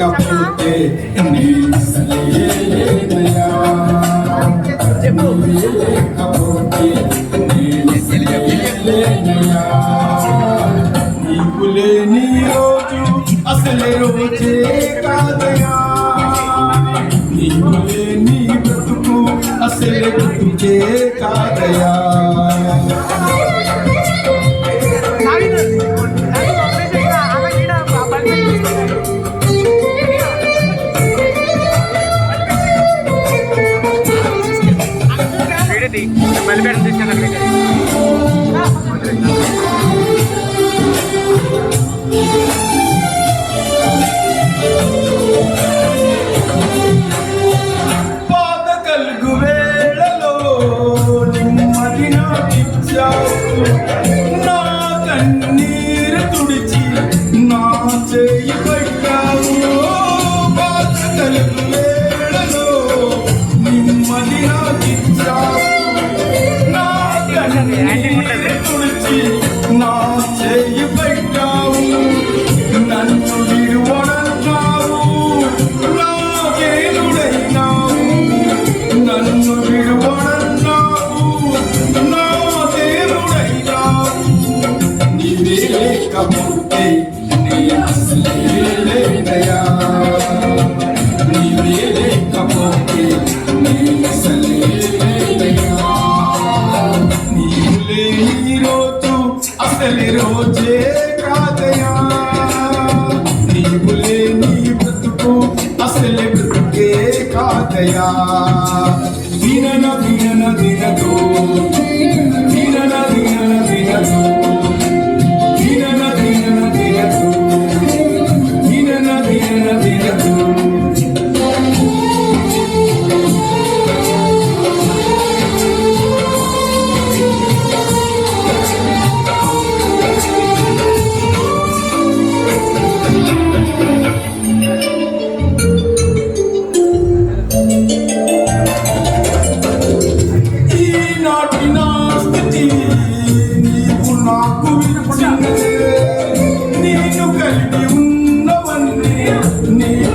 లేకపోతే నీకు లేని రోజు అసలే రోజే కాదయా. నీకు లేని బ్రతుకు అసలే బ్రతుకే కాదయా. el vértice en నా చేయి పెట్టావు. నన్ను విడువడంటావు నా దేవుడైనావు. నన్ను విడువడంటావు నా దేవుడైనావు 哎呀！నేను కలిగి ఉన్నవన్నీ నేను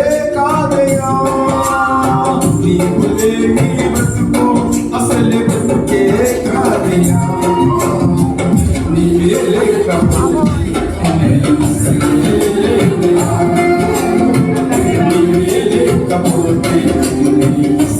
Thank you.